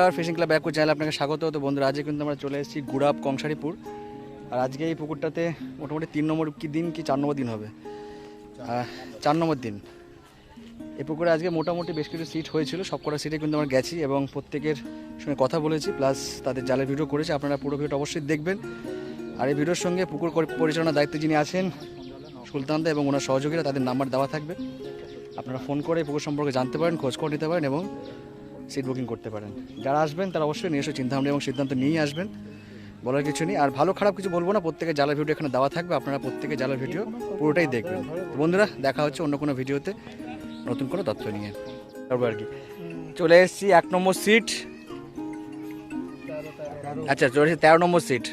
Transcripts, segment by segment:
নমস্কার fishing club ব্যাকুর channel আপনাকে স্বাগত। তো বন্ধুরা, আজকে কিন্তু আমরা চলে এসেছি গুড়াপ কংসারিপুর আর আজকে এই পুকুরটাতে মোটামুটি তিন নম্বর কি দিন কি চার নম্বর দিন হবে? চার নম্বর দিন। এই পুকুরে আজকে মোটামুটি বেশ কিছু সিট হয়েছিল, সব কটা সিটে কিন্তু আমরা গেছি এবং প্রত্যেকের সঙ্গে কথা বলেছি প্লাস তাদের জালের ভিডিও করেছি, আপনারা পুরো ভিডিওটা অবশ্যই দেখবেন। আর এই ভিডিওর সঙ্গে পুকুর পরিচালনার দায়িত্বে যিনি আছেন, সুলতান দা এবং ওনার সহযোগীরা, তাদের নাম্বার দেওয়া থাকবে। আপনারা ফোন করে পুকুর সম্পর্কে জানতে পারেন, খোঁজ খবর নিতে পারেন এবং সিট বুকিং করতে পারেন। যারা আসবেন, তারা অবশ্যই নিজস্ব চিন্তাভাবনা এবং সিদ্ধান্ত নিয়েই আসবেন। বলার কিছু নেই। আর ভালো খারাপ কিছু বলব না, প্রত্যেকের জালের ভিডিও এখানে দেওয়া থাকবে, আপনারা প্রত্যেকের জালের ভিডিও পুরোটাই দেখবেন। বন্ধুরা, দেখা হচ্ছে অন্য কোনো ভিডিওতে নতুন কোনো তথ্য নিয়ে। তারপর আর কি। চলে এসেছি এক নম্বর সিট আচ্ছা চলে এসেছি তেরো নম্বর সিট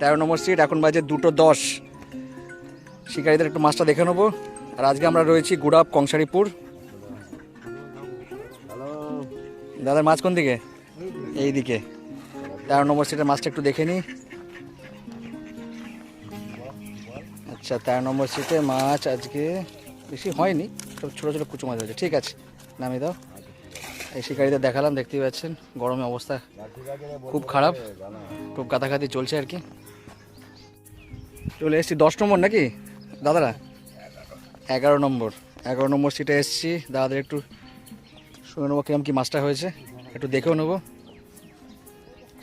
তেরো নম্বর সিট এখন বাজে দুটো দশ। শিকারীদের একটু মাছটা দেখে নেব। আর আজকে আমরা রয়েছি গুড়াপ কংসারিপুর। দাদার মাছ কোন দিকে? এই দিকে তেরো নম্বর সিটের মাছটা একটু দেখে নিই আচ্ছা তেরো নম্বর সিটে মাছ আজকে বেশি হয়নি, সব ছোটো ছোটো কুচু মাছ হয়েছে ঠিক আছে, নামিয়ে দাও। এই শিকারিদের দেখালাম, দেখতেই পাচ্ছেন, গরমে অবস্থা খুব খারাপ, খুব কাতাকাতি চলছে আর কি। চলে এসেছি দশ নম্বর নাকি? দাদারা? এগারো নম্বর। এগারো নম্বর সিটে এসেছি, দাদাদের একটু শুনে নেব কিরম কি মাছটা হয়েছে। একটু দেখেও নেব।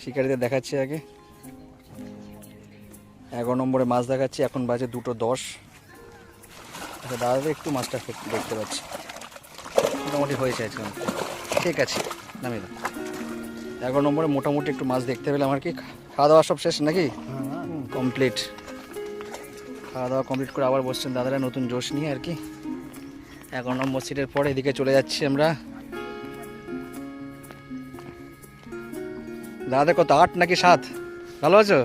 শিকারিদের দেখাচ্ছি আগে। এগারো নম্বরে মাছ দেখাচ্ছি, এখন বাজে দুটো দশ। আচ্ছা দাদাদের একটু মাছটা দেখতে পাচ্ছি। মোটামুটি হয়েছে আজকে। ঠিক আছে দাও। এগারো নম্বরে মোটামুটি একটু মাছ দেখতে পেলাম আর কি। খাওয়া দাওয়া সব শেষ নাকি? কমপ্লিট খাওয়া দাওয়া কমপ্লিট করে আবার বসছেন দাদারা, নতুন জোশ নিয়ে আর কি। এগারো নম্বর সিটের পরে এদিকে চলে যাচ্ছি আমরা। দাদা, কত? আট নাকি সাত? ভালো আছো?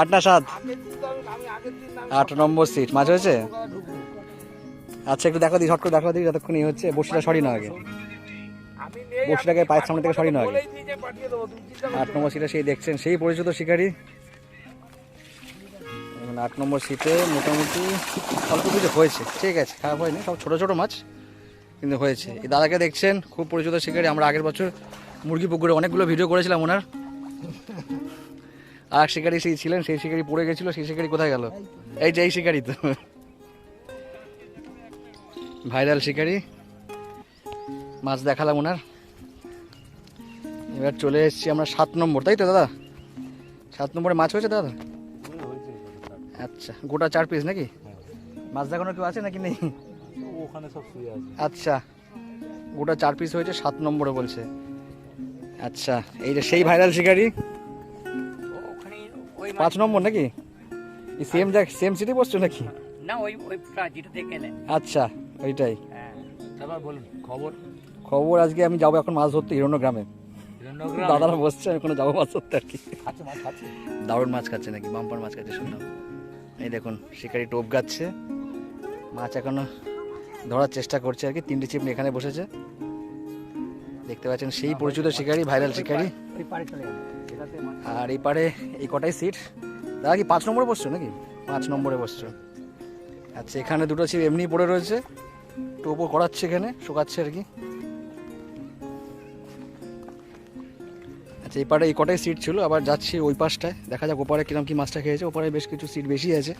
আট না সাত? আট নম্বর সিট মাছ হয়েছে? আচ্ছা একটু দেখো দিই শর্ট করে দেখো দিই যতক্ষণ ই হচ্ছে বসিটা সরি না আগে। বসিটাকে পায়ের সামনে থেকে সরি না আগে। আট নম্বর সিটে সেই দেখছেন, সেই পরিচিত শিকারী। আট নম্বর সিটে মোটামুটি অল্প কিছু হয়েছে। ঠিক আছে, খারাপ হয়নি, সব ছোটো ছোটো মাছ, কিন্তু হয়েছে। এই দাদাকে দেখছেন, খুব পরিচিত শিকারী, আমরা আগের বছর মুরগি পুকুরে অনেকগুলো ভিডিও করেছিলাম ওনার। আর শিকারি সেই ছিলেন সেই শিকারি পড়ে গেছিল সেই শিকারি কোথায় গেল? এই যে এই শিকারি তো। ভাইরাল শিকারি। মাছ দেখালাম ওনার। এবার চলে এসেছি আমরা সাত নম্বর তাই তো দাদা? সাত নম্বরে মাছ হয়েছে দাদা? আচ্ছা গোটা চার পিস নাকি? মাছ দেখানোর কেউ আছে নাকি নেই? ওখানে সব শুয়ে আছে। আচ্ছা গোটা চার পিস হয়েছে সাত নম্বরে বলছে। আচ্ছা এই যে সেই ভাইরাল শিকারি? ওই পাঁচ নম্বর নাকি? এই সেম জায়গা সেম সিটি বসছো নাকি? না ওই ওই দেখে আচ্ছা ওইটাই। হ্যাঁ। তারপর বলুন খবর? খবর আজকে আমি যাব এখন মাছ ধরতে হিরণ্য গ্রামে। দাদারা বসছে আমি ওখানে যাব মাছ ধরতে আর কি। দারুণ মাছ খাচ্ছে নাকি বাম্পার মাছ খাচ্ছে শুনলাম। এই দেখুন শিকারি টোপ গাচ্ছে। মাছ এখনও ধরার চেষ্টা করছে আর কি তিনটে চিপ নিয়ে এখানে বসেছে। দেখতে পাচ্ছেন, সেই পরিচিত শিকারি ভাইরাল শিকারি। আর এই পারে এই কটাই সিট দাদা, কি পাঁচ নম্বরে বসছো নাকি? পাঁচ নম্বরে বসছো। আচ্ছা এখানে দুটো ছিপ এমনি পড়ে রয়েছে। টোপো করাচ্ছে এখানে, শুকাচ্ছে আর কি। আচ্ছা এই পারে এই কটাই সিট ছিল, আবার যাচ্ছি ওই পাশটায়। দেখা যাক ওপারে কিরম কি মাছটা খেয়েছে। ওপারে বেশ কিছু সিট বেশি আছে।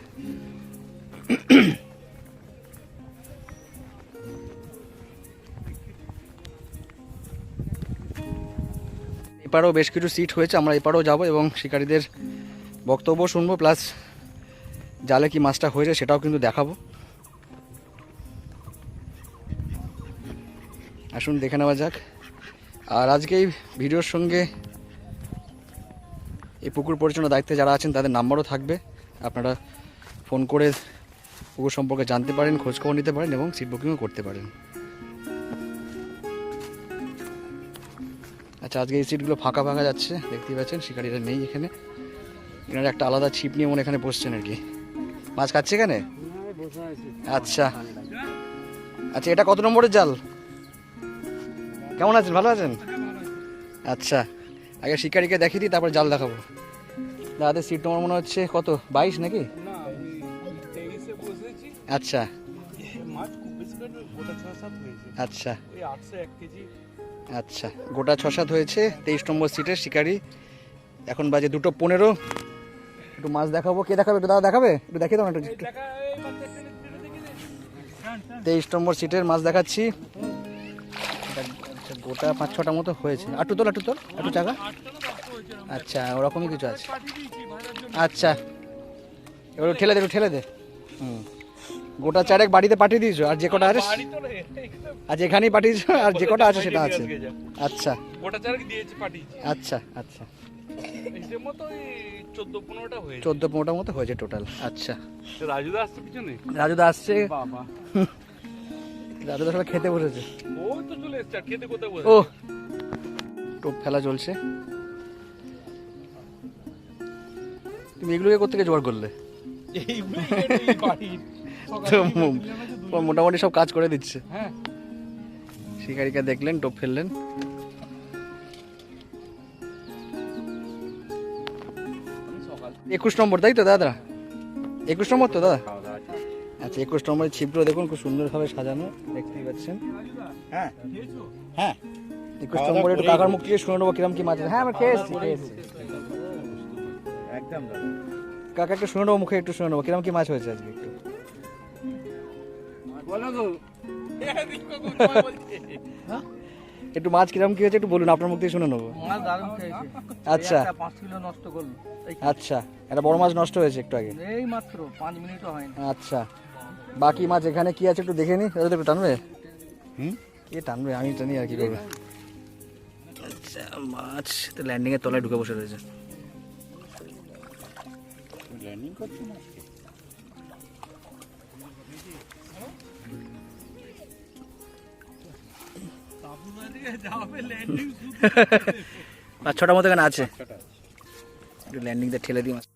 এপারেও বেশ কিছু সিট হয়েছে, আমরা এপারেও যাব এবং শিকারীদের বক্তব্য শুনব প্লাস জালে কি মাছটা হয়েছে সেটাও কিন্তু দেখাবো। আসুন, দেখে নেওয়া যাক। আর আজকে এই ভিডিওর সঙ্গে এই পুকুর পরিচালনার দায়িত্বে যারা আছেন, তাদের নাম্বারও থাকবে। আপনারা ফোন করে পুকুর সম্পর্কে জানতে পারেন, খোঁজখবর নিতে পারেন এবং সিট বুকিংও করতে পারেন। আচ্ছা আজকে এই সিটগুলো ফাঁকা ফাঁকা যাচ্ছে দেখতেই পাচ্ছেন শিকারীরা নেই এখানে। এনারা একটা আলাদা ছিপ নিয়ে মনে এখানে বসছেন আর কি। মাছ খাচ্ছে এখানে? আচ্ছা। আচ্ছা এটা কত নম্বরের জাল? কেমন আছেন? ভালো আছেন? আচ্ছা আগে শিকারিকে দেখিয়ে দিই তারপর জাল দেখাবো। দাদাদের সিট নম্বর মনে হচ্ছে কত বাইশ নাকি? আচ্ছা। আচ্ছা। আচ্ছা গোটা ছ সাত হয়েছে, তেইশ নম্বর সিটের শিকারি। এখন বাজে দুটো পনেরো। একটু মাছ দেখাবো। কে দেখাবে? একটু দাদা দেখাবে? একটু দেখিয়ে দাও একটু। তেইশ নম্বর সিটের মাছ দেখাচ্ছি। গোটা পাঁচ ছটা মতো হয়েছে। আটু তোল আটু তোল একটু চাকা আচ্ছা ওরকমই কিছু আছে। আচ্ছা এবার ঠেলে দে, একটু ঠেলে দে। হুম। গোটা চারেক বাড়িতে পাঠিয়ে দিয়েছ আর যে কটা আছে আজ এখানেই পাঠিয়েছো আর যে কটা আছে সেটা আছে। আচ্ছা। গোটা চারক দিয়েছে পাঠিয়েছি। আচ্ছা আচ্ছা। চোদ্দ পনেরোটা মতো হয়েছে টোটাল আচ্ছা। রাজুদা আসছে পিছনে? রাজুদা আসছে। রাজুদা সবাই খেতে বসেছে। ও তো চলে এসছে খেতে কোথায় ও টোপ ফেলা চলছে। তুমি এগুলোকে কোথেকে জোগাড় করলে? মোটামুটি সব কাজ করে দিচ্ছে। হ্যাঁ শিকারিকা দেখলেন টোপ ফেললেন। একুশ নম্বর তাই তো দাদা? একুশ নম্বর তো দাদা। আচ্ছা একুশ নম্বরের ছিদ্র দেখুন খুব সুন্দরভাবে সাজানো দেখতেই পাচ্ছেন। হ্যাঁ? হ্যাঁ? একুশ নম্বরে একটু কাকার মুখ থেকে শুনে নেব কিরম কি মাছ হ্যাঁ আমরা খেয়ে এসেছি খেয়ে এসেছি। একদম কাকা একটু শুনে নেব মুখে একটু শুনে নেব কিরম কি মাছ হয়েছে আজকে একটু? একটু মাছ কিরম কি হয়েছে একটু বলুন আপনার মুখ থেকে শুনে নেব। মাছ দারুণ খেয়েছে। আচ্ছা। পাঁচ কিলো নষ্ট করল। আচ্ছা একটা বড় মাছ নষ্ট হয়েছে একটু আগে। এই মাত্র পাঁচ মিনিটও হয়নি। আচ্ছা বাকি মাছ এখানে কি আছে একটু দেখে নি? একটু টানবে? হুম? এ টানবে? আমি টানি আর কি করবে। আচ্ছা মাছ তো ল্যান্ডিং এর তলায় ঢুকে বসে রয়েছে। ল্যান্ডিং করছ না? পাঁচ ছটা মতো এখানে আছে। একটু ল্যান্ডিং দিয়ে ঠেলে দিই। মাছ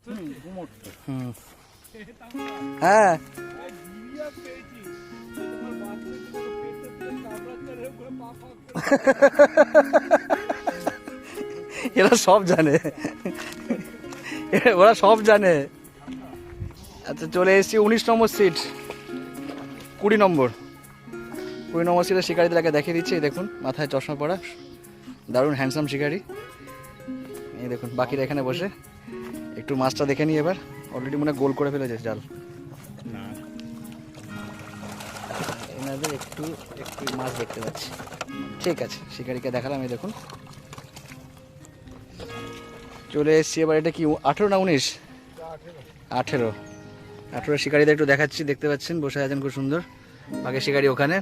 হুম হ্যাঁ। এরা সব জানে। ওরা সব জানে। আচ্ছা চলে এসেছি উনিশ নম্বর সিট কুড়ি নম্বর। নম্বর সিটের শিকারিদেরকে দেখিয়ে দিচ্ছি। এই দেখুন মাথায় চশমা পরা দারুণ হ্যান্ডসাম শিকারি। এই দেখুন বাকিরা এখানে বসে। একটু মাছটা দেখে নিই এবার। অলরেডি মনে গোল করে ফেলেছে জাল। না। এনাদের একটু একটু মাছ দেখতে পাচ্ছি। ঠিক আছে শিকারিকে দেখালাম এই দেখুন। চলে এসছি এবার এটা কি আঠেরো না উনিশ? আঠেরো। আঠেরো শিকারিদের একটু দেখাচ্ছি দেখতে পাচ্ছেন বসে আছেন খুব সুন্দর। বাকি শিকারি ওখানে।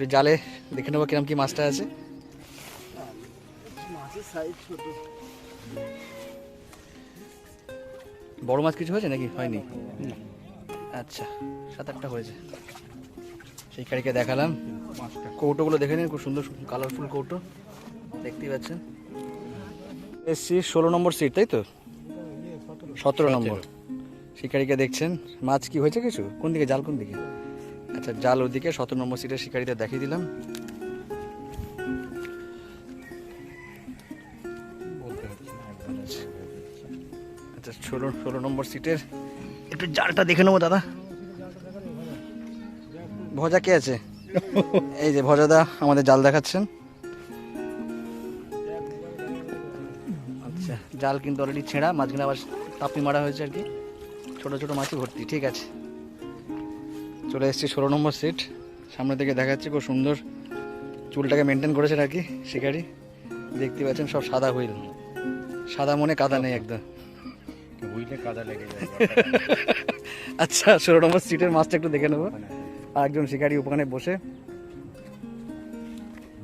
একটু জালে দেখে নেব কিরম কি মাছটা আছে। বড় মাছ কিছু হয়েছে নাকি? হয়নি। আচ্ছা সাত আটটা হয়েছে। সেই কারিকে দেখালাম। কৌটোগুলো দেখে নিন খুব সুন্দর কালারফুল কৌটো। দেখতেই পাচ্ছেন। এসছি ষোলো নম্বর সিট তাই তো? সতেরো নম্বর। শিকারিকে দেখছেন। মাছ কি হয়েছে কিছু? কোন দিকে? জাল কোন দিকে? আচ্ছা জাল ওদিকে, সতেরো নম্বর সিটের শিকারিতে দেখিয়ে দিলাম। আচ্ছা ষোলো ষোলো নম্বর সিটের একটু জালটা দেখে নেব, দাদা। ভজা কে আছে? এই যে ভজাদা আমাদের জাল দেখাচ্ছেন। আচ্ছা জাল কিন্তু অলরেডি ছেঁড়া, মাঝখানে আবার তাপি মারা হয়েছে আর কি। ছোটো ছোটো মাছই ভর্তি, ঠিক আছে। চলে এসেছি ষোলো নম্বর সিট সামনে থেকে দেখা যাচ্ছে খুব সুন্দর চুলটাকে মেনটেন করেছে আর কি শিকারি। দেখতে পাচ্ছেন সব সাদা হুইল। সাদা মনে কাদা নেই একদম। বুঝলে কাদা লেগে যায়। আচ্ছা ষোলো নম্বর সিটের মাছটা একটু দেখে নেব। আর একজন শিকারি ওখানে বসে।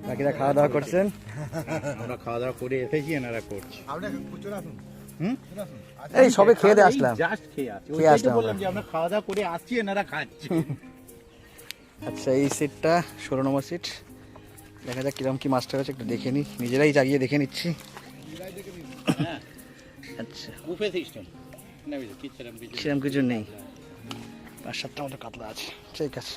বাকিরা খাওয়া দাওয়া করছেন। আমরা খাওয়া দাওয়া করে এসেছি এনারা করছে। এই সবে খেয়ে দিয়ে আসলাম। জাস্ট খেয়ে আসছি খেয়ে আসলাম। বললাম আমরা। যে আমরা খাওয়া দাওয়া করে আসছি এনারা খাচ্ছে। আচ্ছা এই সিটটা ষোলো নম্বর সিট দেখা যাক কিরম কি মাছটা হয়েছে একটু দেখে নিই নিজেরাই জাগিয়ে দেখে নিচ্ছি। আচ্ছা। বুফে সিস্টেম সেরকম কিছু নেই। পাঁচ সাতটা মতো কাতলা আছে। ঠিক আছে।